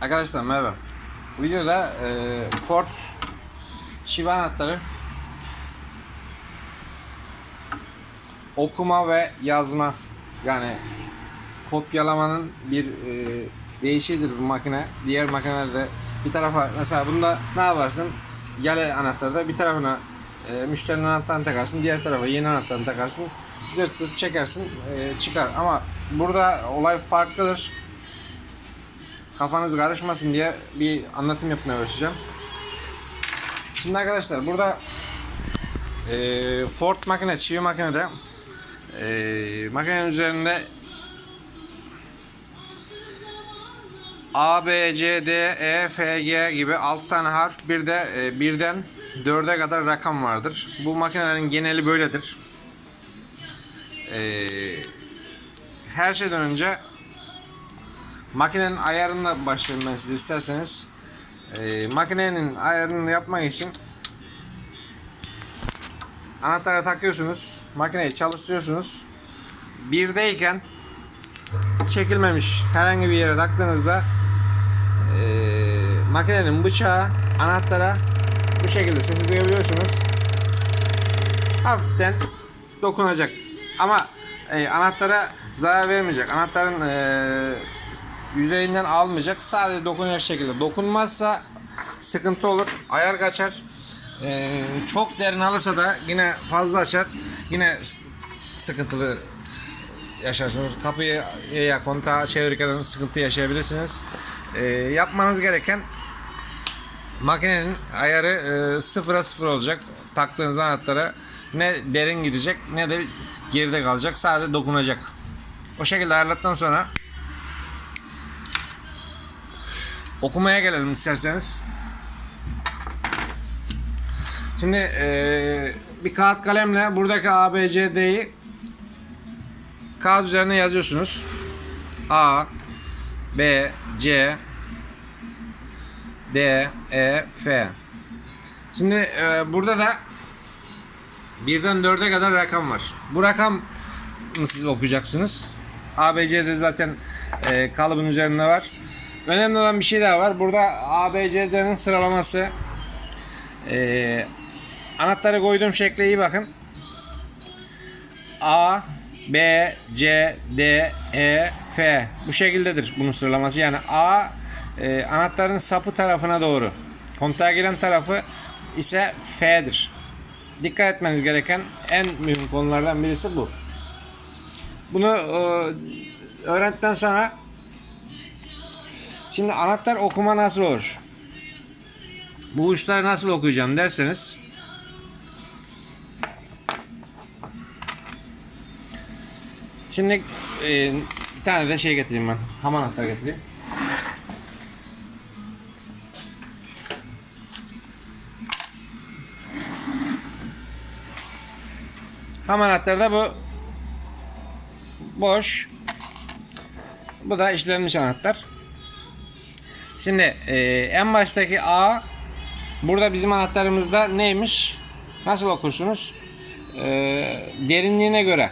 Arkadaşlar merhaba. Bu videoda e, Ford çivi anahtarı okuma ve yazma yani kopyalamanın bir e, değişidir bu makine. Diğer makinelerde bir tarafa mesela bunda ne yaparsın? Yale anahtarda bir tarafına e, müşterinin anahtarını takarsın, diğer tarafa yeni anahtarını takarsın. Cırt cırt çekersin, e, çıkar. Ama burada olay farklıdır kafanız karışmasın diye bir anlatım yapmaya çalışacağım. Şimdi arkadaşlar burada e, Ford makine, çivi makinede e, makinenin üzerinde A, B, C, D, E, F, G gibi 6 tane harf bir de e, birden 4'e kadar rakam vardır. Bu makinelerin geneli böyledir. E, her şeyden önce makinenin ayarına başlayayım ben size isterseniz. Ee, makinenin ayarını yapmak için anahtarı takıyorsunuz. Makineyi çalıştırıyorsunuz. Birdeyken çekilmemiş herhangi bir yere taktığınızda ee, makinenin bıçağı anahtara bu şekilde sesi duyabiliyorsunuz. Hafiften dokunacak. Ama e, anahtara zarar vermeyecek. Anahtarın e, yüzeyinden almayacak. Sadece dokunacak şekilde. Dokunmazsa sıkıntı olur. Ayar kaçar. E, çok derin alırsa da yine fazla açar. Yine sıkıntılı yaşarsınız. Kapıyı ya kontağı çevirirken sıkıntı yaşayabilirsiniz. E, yapmanız gereken makinenin ayarı e, sıfıra sıfır olacak. Taktığınız anahtara ne derin gidecek ne de geride kalacak. Sadece dokunacak. O şekilde ayarladıktan sonra okumaya gelelim isterseniz. Şimdi e, bir kağıt kalemle buradaki A, B, C, D'yi kağıt üzerine yazıyorsunuz. A, B, C, D, E, F. Şimdi e, burada da birden dörde kadar rakam var. Bu rakam siz okuyacaksınız. A, B, C de zaten e, kalıbın üzerinde var. Önemli olan bir şey daha var. Burada A, B, C, D'nin sıralaması. E, anahtarı koyduğum şekle iyi bakın. A, B, C, D, E, F. Bu şekildedir bunun sıralaması. Yani A e, anahtarın sapı tarafına doğru. Kontağa giren tarafı ise F'dir. Dikkat etmeniz gereken en mühim konulardan birisi bu. Bunu e, öğrendikten sonra şimdi anahtar okuma nasıl olur? Bu uçları nasıl okuyacağım derseniz Şimdi e, bir tane de şey getireyim ben. Ham anahtar getireyim. Ham anahtarda bu boş. Bu da işlenmiş anahtar. Şimdi e, en baştaki A burada bizim anahtarımızda neymiş? Nasıl okursunuz? E, derinliğine göre.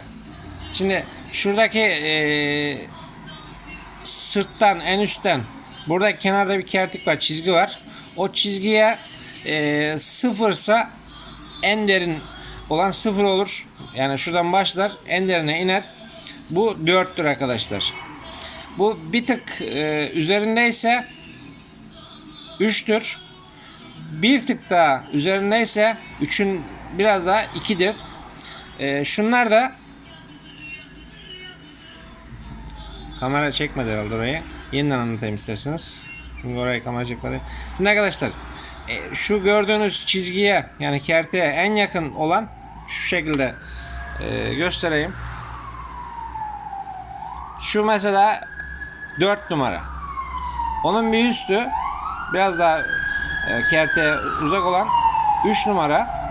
Şimdi şuradaki e, sırttan en üstten burada kenarda bir kertik var çizgi var. O çizgiye e, sıfırsa en derin olan sıfır olur. Yani şuradan başlar en derine iner. Bu 4'tür arkadaşlar. Bu bir tık e, üzerindeyse 3'tür. Bir tık daha üzerindeyse 3'ün biraz daha 2'dir. E, şunlar da kamera çekmedi herhalde orayı. Yeniden anlatayım isterseniz. Çünkü orayı kamera çekmedi. Şimdi arkadaşlar e, şu gördüğünüz çizgiye yani kerteye en yakın olan şu şekilde e, göstereyim. Şu mesela 4 numara. Onun bir üstü biraz daha e, kerteye uzak olan 3 numara.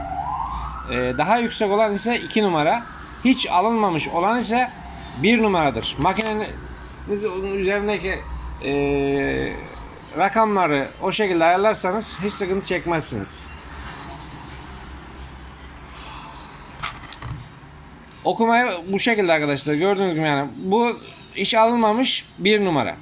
E, daha yüksek olan ise 2 numara. Hiç alınmamış olan ise 1 numaradır. Makinenizin üzerindeki e, rakamları o şekilde ayarlarsanız hiç sıkıntı çekmezsiniz. Okumaya bu şekilde arkadaşlar gördüğünüz gibi yani bu hiç alınmamış bir numara.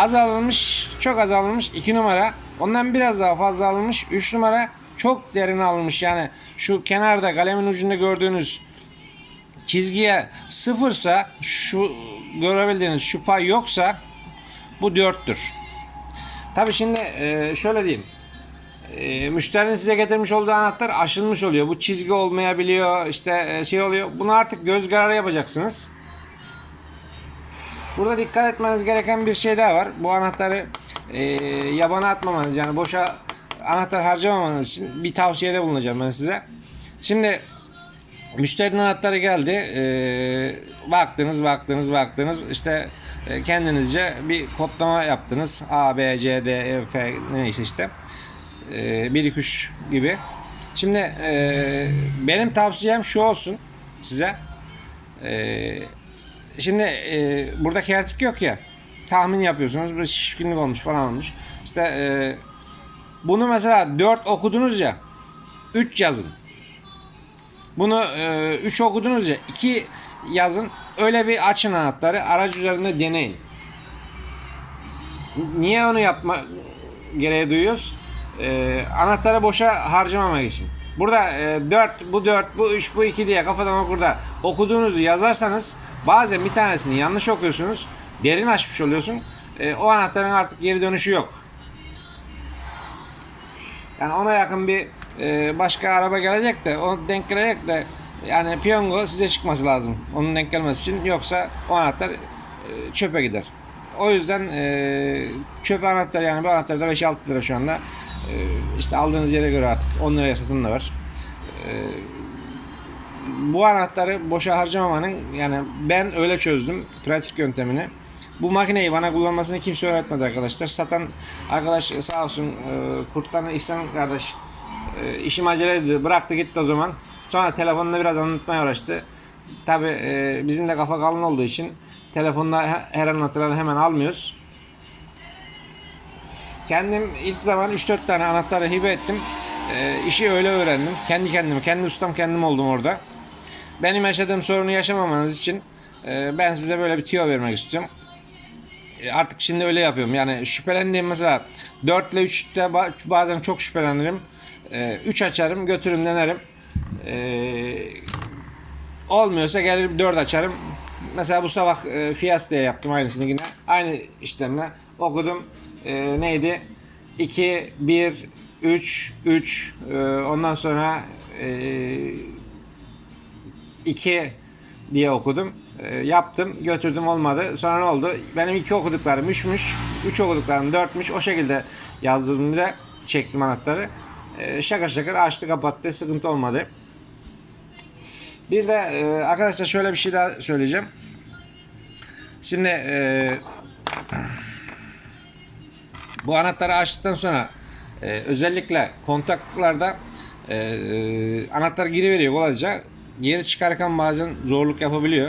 Az alınmış, çok az alınmış 2 numara. Ondan biraz daha fazla alınmış 3 numara. Çok derin alınmış yani şu kenarda kalemin ucunda gördüğünüz çizgiye sıfırsa şu görebildiğiniz şu pay yoksa bu dörttür. Tabi şimdi e, şöyle diyeyim. E, müşterinin size getirmiş olduğu anahtar aşınmış oluyor. Bu çizgi olmayabiliyor işte e, şey oluyor. Bunu artık göz kararı yapacaksınız. Burada dikkat etmeniz gereken bir şey daha var. Bu anahtarı e, yabana atmamanız yani boşa anahtar harcamamanız için bir tavsiyede bulunacağım ben size. Şimdi müşterinin anahtarı geldi. E, baktınız, baktınız, baktınız. İşte e, kendinizce bir kodlama yaptınız. A, B, C, D, E, F neyse işte. E, 1, 2, 3 gibi. Şimdi e, benim tavsiyem şu olsun size. E, Şimdi e, burada kertik yok ya. Tahmin yapıyorsunuz. Bir şişkinlik olmuş falan olmuş. İşte e, bunu mesela 4 okudunuz ya. 3 yazın. Bunu 3 okudunuz ya. 2 yazın. Öyle bir açın anahtarı. Araç üzerinde deneyin. Niye onu yapma gereği duyuyoruz? E, anahtarı boşa harcamamak için. Burada e, 4, bu 4, bu 3, bu 2 diye kafadan okurda okuduğunuzu yazarsanız bazen bir tanesini yanlış okuyorsunuz. Derin açmış oluyorsun. E, o anahtarın artık geri dönüşü yok. Yani ona yakın bir e, başka araba gelecek de onu denk gelecek de yani piyango size çıkması lazım. Onun denk gelmesi için yoksa o anahtar e, çöpe gider. O yüzden e, çöp anahtar yani bu anahtar da 5-6 lira şu anda. E, işte aldığınız yere göre artık 10 liraya satan da var. E, bu anahtarı boşa harcamamanın yani ben öyle çözdüm pratik yöntemini. Bu makineyi bana kullanmasını kimse öğretmedi arkadaşlar. Satan arkadaş sağ olsun e, Kurtlan İhsan kardeş e, işim aceleydi bıraktı gitti o zaman. Sonra telefonla biraz anlatmaya uğraştı. Tabi e, bizim de kafa kalın olduğu için telefonda he- her anlatılanı hemen almıyoruz. Kendim ilk zaman 3-4 tane anahtarı hibe ettim. E, işi öyle öğrendim. Kendi kendime, kendi ustam kendim oldum orada. Benim yaşadığım sorunu yaşamamanız için e, ben size böyle bir tüyo vermek istiyorum. E, artık şimdi öyle yapıyorum. Yani şüphelendiğim mesela 4 ile 3'te ba- bazen çok şüphelenirim. 3 açarım, götürürüm, denerim. E, olmuyorsa gelir 4 açarım. Mesela bu sabah e, Fiesta'ya yaptım aynısını yine. Aynı işlemle okudum. E, neydi? 2, 1, 3, 3. E, ondan sonra e, 2 diye okudum. E, yaptım, götürdüm olmadı. Sonra ne oldu? Benim iki okuduklarım 3'müş. 3 okuduklarım 4'müş. O şekilde yazdırdım bir de çektim anahtarı. E, şakır şakır açtı kapattı. Sıkıntı olmadı. Bir de e, arkadaşlar şöyle bir şey daha söyleyeceğim. Şimdi e, bu anahtarı açtıktan sonra e, özellikle kontaklarda e, e, anahtar giriveriyor kolayca. Geri çıkarken bazen zorluk yapabiliyor.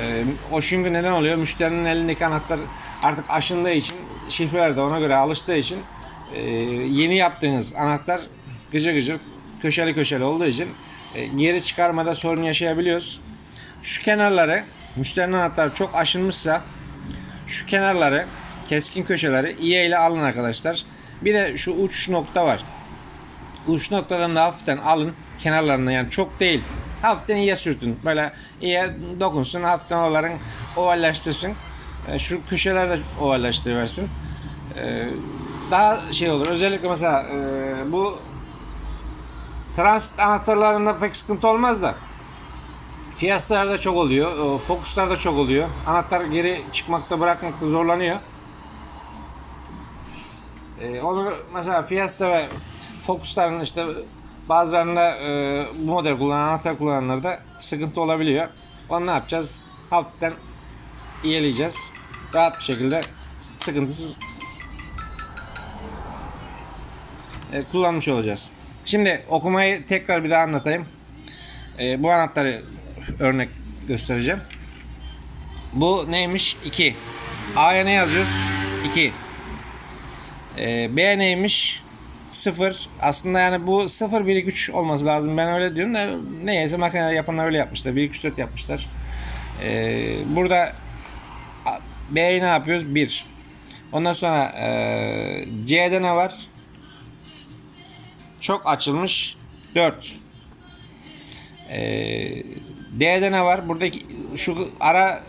E, o çünkü neden oluyor? Müşterinin elindeki anahtar artık aşındığı için şifreler de ona göre alıştığı için e, yeni yaptığınız anahtar gıcır gıcır köşeli köşeli olduğu için e, geri çıkarmada sorun yaşayabiliyoruz. Şu kenarları müşterinin anahtarı çok aşınmışsa şu kenarları keskin köşeleri iğne ile alın arkadaşlar. Bir de şu uç nokta var. Uç noktadan da hafiften alın kenarlarına yani çok değil. Hafiften iyiye sürtün. Böyle iyiye dokunsun. Hafiften oraların ovallaştırsın. E, Şu köşeler de ovallaştırıversin. E, Daha şey olur. Özellikle mesela e, bu transit anahtarlarında pek sıkıntı olmaz da Fiesta'larda çok oluyor. Focus'larda çok oluyor. Anahtar geri çıkmakta bırakmakta zorlanıyor. Ee, onu mesela Fiesta ve Focus'ların işte bazılarında e, bu model kullanan anahtar kullananlarda sıkıntı olabiliyor. Onu ne yapacağız? Hafiften iyileyeceğiz. Rahat bir şekilde sıkıntısız e, kullanmış olacağız. Şimdi okumayı tekrar bir daha anlatayım. E, bu anahtarı örnek göstereceğim. Bu neymiş? 2. A'ya ne yazıyoruz? 2. E, B neymiş? 0. Aslında yani bu 0 1 2 3 olması lazım. Ben öyle diyorum da neyse makine yapanlar öyle yapmışlar. 1 2 3 4 yapmışlar. E, burada B'yi ne yapıyoruz? 1. Ondan sonra e, C'de ne var? Çok açılmış 4. E, D'de ne var? Buradaki şu ara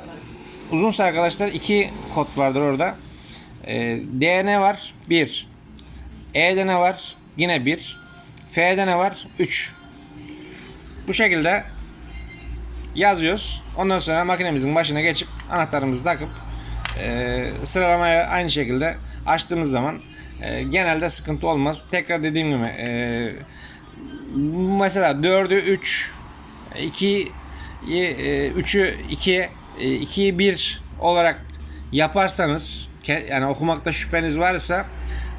uzunsa arkadaşlar iki kod vardır orada. E, D ne var? 1. E'de ne var? Yine 1. F'de ne var? 3. Bu şekilde yazıyoruz. Ondan sonra makinemizin başına geçip anahtarımızı takıp e, sıralamaya aynı şekilde açtığımız zaman e, genelde sıkıntı olmaz. Tekrar dediğim gibi e, mesela 4'ü 3 2 3'ü 2 2'yi 1 olarak yaparsanız yani okumakta şüpheniz varsa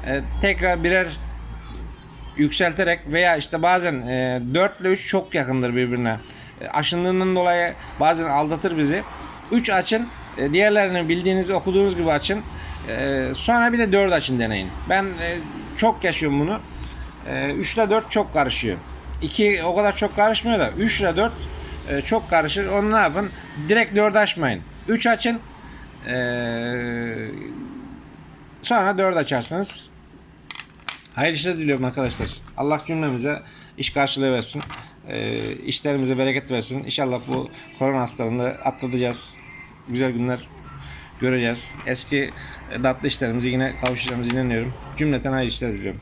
e, tekrar birer yükselterek veya işte bazen e, 4 ile 3 çok yakındır birbirine. E, aşındığından dolayı bazen aldatır bizi. 3 açın. E, diğerlerini bildiğiniz okuduğunuz gibi açın. E, sonra bir de 4 açın deneyin. Ben e, çok yaşıyorum bunu. E, 3 ile 4 çok karışıyor. 2 o kadar çok karışmıyor da 3 ile 4 e, çok karışır. Onu ne yapın? Direkt 4 açmayın. 3 açın. E, sonra 4 açarsınız. Hayırlı işler diliyorum arkadaşlar. Allah cümlemize iş karşılığı versin. Ee, işlerimize bereket versin. İnşallah bu korona hastalığını atlatacağız. Güzel günler göreceğiz. Eski e, tatlı işlerimize yine kavuşacağımıza inanıyorum. Cümleten hayırlı işler diliyorum.